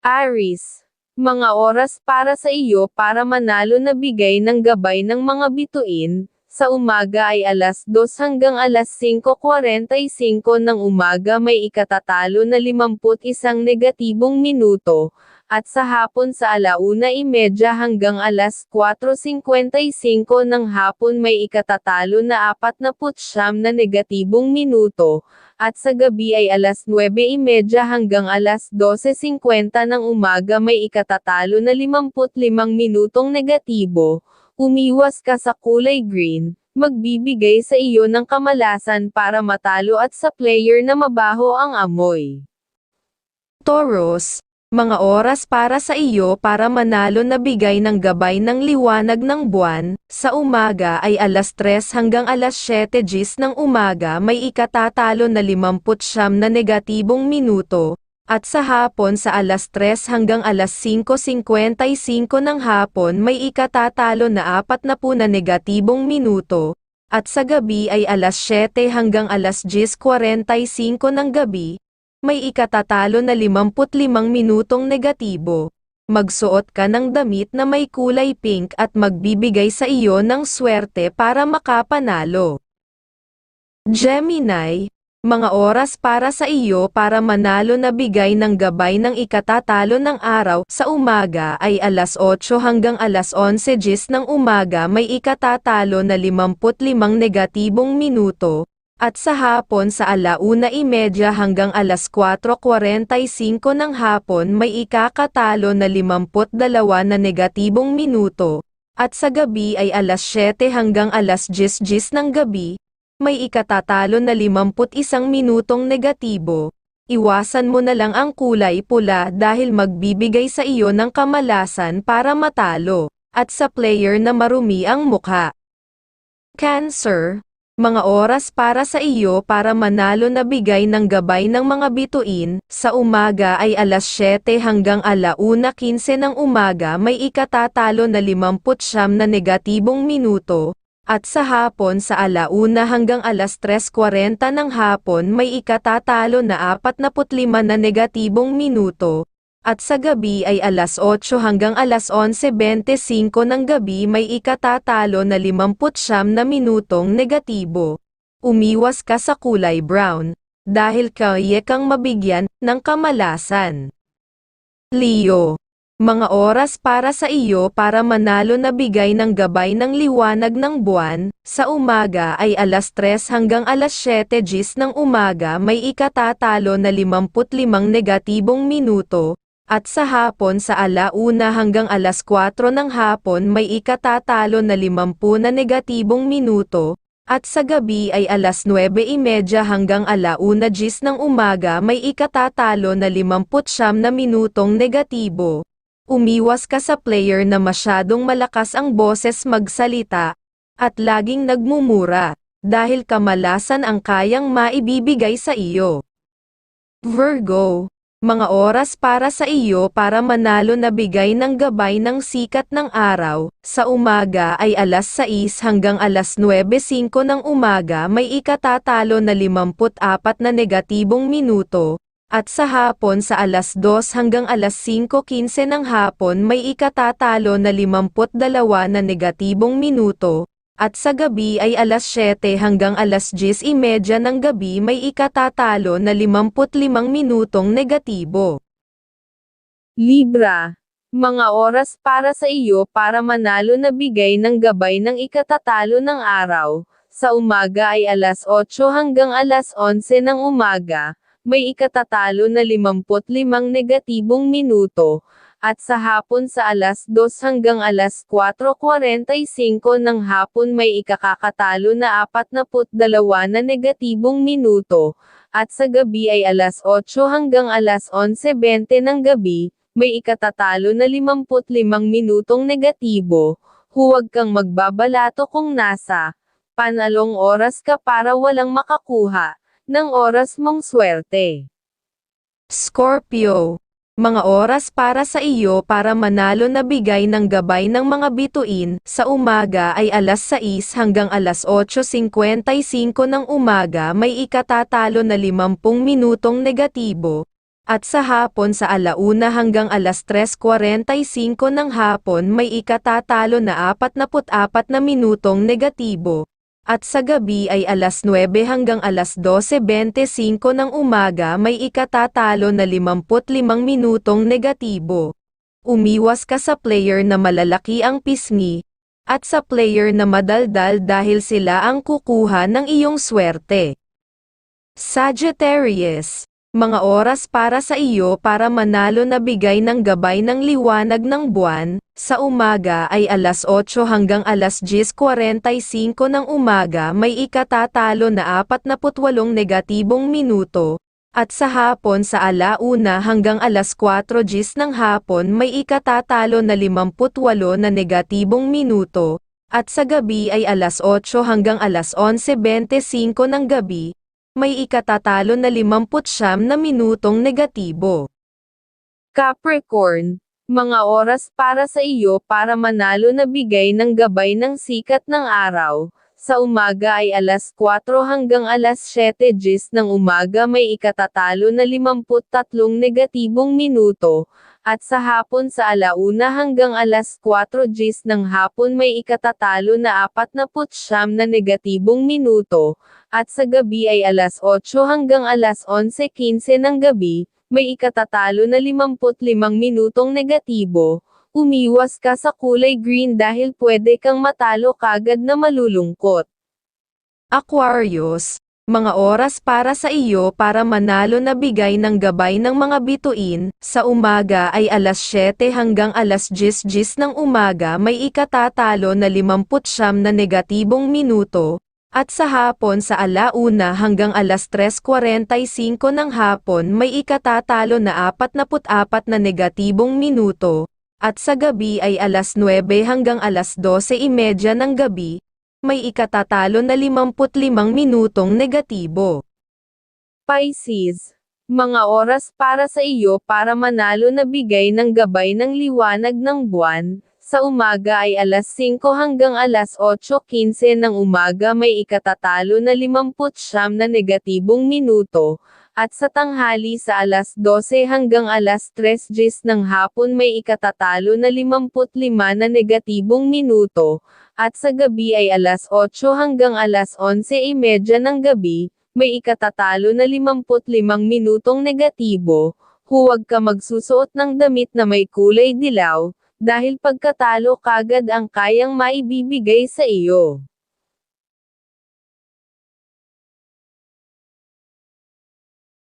Aris, mga oras para sa iyo para manalo na bigay ng gabay ng mga bituin, sa umaga ay alas 2 hanggang alas 5.45 ng umaga may ikatatalo na 51 negatibong minuto, at sa hapon sa alauna imedya hanggang alas 4.55 ng hapon may ikatatalo na 49 na negatibong minuto, at sa gabi ay alas 9.30 hanggang alas 12.50 ng umaga may ikatatalo na 55 minutong negatibo, umiwas ka sa kulay green, magbibigay sa iyo ng kamalasan para matalo at sa player na mabaho ang amoy. Taurus, mga oras para sa iyo para manalo na bigay ng gabay ng liwanag ng buwan, sa umaga ay alas 3 hanggang alas 7 gis ng umaga may ikatatalo na 50 na negatibong minuto, at sa hapon sa alas 3 hanggang alas 5.55 ng hapon may ikatatalo na 40 na negatibong minuto, at sa gabi ay alas 7 hanggang alas 10.45 ng gabi, may ikatatalo na 55 minutong negatibo. Magsuot ka ng damit na may kulay pink at magbibigay sa iyo ng swerte para makapanalo. Gemini, mga oras para sa iyo para manalo na bigay ng gabay ng ikatatalo ng araw sa umaga ay alas 8 hanggang alas 11 gis ng umaga may ikatatalo na 55 negatibong minuto, at sa hapon sa alauna imedya hanggang alas 4.45 ng hapon may ikakatalo na 52 na negatibong minuto, at sa gabi ay alas 7 hanggang alas 10 gis ng gabi, may ikatatalo na 51 minutong negatibo. Iwasan mo na lang ang kulay pula dahil magbibigay sa iyo ng kamalasan para matalo, at sa player na marumi ang mukha. Cancer, mga oras para sa iyo para manalo na bigay ng gabay ng mga bituin, sa umaga ay alas 7 hanggang alauna 15 ng umaga may ikatatalo na 50 na negatibong minuto, at sa hapon sa alauna hanggang alas 3.40 ng hapon may ikatatalo na 45 na negatibong minuto, at sa gabi ay alas 8 hanggang alas 11.25 ng gabi may ikatatalo na 50 na minutong negatibo. Umiwas ka sa kulay brown, dahil kaya kang mabigyan ng kamalasan. Leo mga oras para sa iyo para manalo na bigay ng gabay ng liwanag ng buwan, sa umaga ay alas 3 hanggang alas 7 gis ng umaga may ikatatalo na 55 negatibong minuto, at sa hapon sa alauna hanggang alas 4 ng hapon may ikatatalo na 50 na negatibong minuto, at sa gabi ay alas 9.30 hanggang alauna gis ng umaga may ikatatalo na 50 na minutong negatibo umiwas ka sa player na masyadong malakas ang boses magsalita, at laging nagmumura, dahil kamalasan ang kayang maibibigay sa iyo. Virgo, mga oras para sa iyo para manalo na bigay ng gabay ng sikat ng araw, sa umaga ay alas 6 hanggang alas 9.05 ng umaga may ikatatalo na 54 na negatibong minuto, at sa hapon sa alas 2 hanggang alas 5.15 ng hapon may ikatatalo na 52 na negatibong minuto, at sa gabi ay alas 7 hanggang alas 10.30 ng gabi may ikatatalo na 55 minutong negatibo. Libra, mga oras para sa iyo para manalo na bigay ng gabay ng ikatatalo ng araw, sa umaga ay alas 8 hanggang alas 11 ng umaga, may ikatatalo na 55 negatibong minuto, at sa hapon sa alas 2 hanggang alas 4.45 ng hapon may ikakakatalo na 42 na negatibong minuto, at sa gabi ay alas 8 hanggang alas 11.20 ng gabi, may ikatatalo na 55 minutong negatibo, huwag kang magbabalato kung nasa panalong oras ka para walang makakuha ng oras mong swerte. Scorpio, mga oras para sa iyo para manalo na bigay ng gabay ng mga bituin, sa umaga ay alas 6 hanggang alas 8.55 ng umaga may ikatatalo na 50 minutong negatibo, At sa hapon sa alauna hanggang alas 3.45 ng hapon may ikatatalo na 44 na minutong negatibo. At sa gabi ay alas 9 hanggang alas 12.25 ng umaga may ikatatalo na 55 minutong negatibo. Umiwas ka sa player na malalaki ang pisngi, at sa player na madaldal dahil sila ang kukuha ng iyong swerte. Sagittarius, mga oras para sa iyo para manalo na bigay ng gabay ng liwanag ng buwan, sa umaga ay alas 8 hanggang alas 10.45 ng umaga may ikatatalo na 48 negatibong minuto, at sa hapon sa alauna hanggang alas 4 gis ng hapon may ikatatalo na 58 na negatibong minuto, at sa gabi ay alas 8 hanggang alas 11.25 ng gabi, may ikatatalo na 59 na minutong negatibo. Capricorn, mga oras para sa iyo para manalo na bigay ng gabay ng sikat ng araw. Sa umaga ay alas 4 hanggang alas 7 gis ng umaga may ikatatalo na 53 negatibong minuto, at sa hapon sa alauna hanggang alas 4 gis ng hapon may ikatatalo na 49 na negatibong minuto, at sa gabi ay alas 8 hanggang alas 11.15 ng gabi, may ikatatalo na 55 minutong negatibo, umiwas ka sa kulay green dahil pwede kang matalo kagad na malulungkot. Aquarius, mga oras para sa iyo para manalo na bigay ng gabay ng mga bituin, sa umaga ay alas 7 hanggang alas 10 gis ng umaga may ikatatalo na 59 na negatibong minuto, at sa hapon sa alauna hanggang alas 3.45 ng hapon may ikatatalo na 44 na negatibong minuto, at sa gabi ay alas 9 hanggang alas 12.30 ng gabi, may ikatatalo na 55 minutong negatibo. Pisces, mga oras para sa iyo para manalo na bigay ng gabay ng liwanag ng buwan, sa umaga ay alas 5 hanggang alas 8.15 ng umaga may ikatatalo na 59 na negatibong minuto, at sa tanghali sa alas 12 hanggang alas 3 gis ng hapon may ikatatalo na 55 na negatibong minuto, at sa gabi ay alas 8 hanggang alas 11.30 ng gabi, may ikatatalo na 55 minutong negatibo, huwag ka magsusuot ng damit na may kulay dilaw, dahil pagkatalo kagad ang kayang maibibigay sa iyo.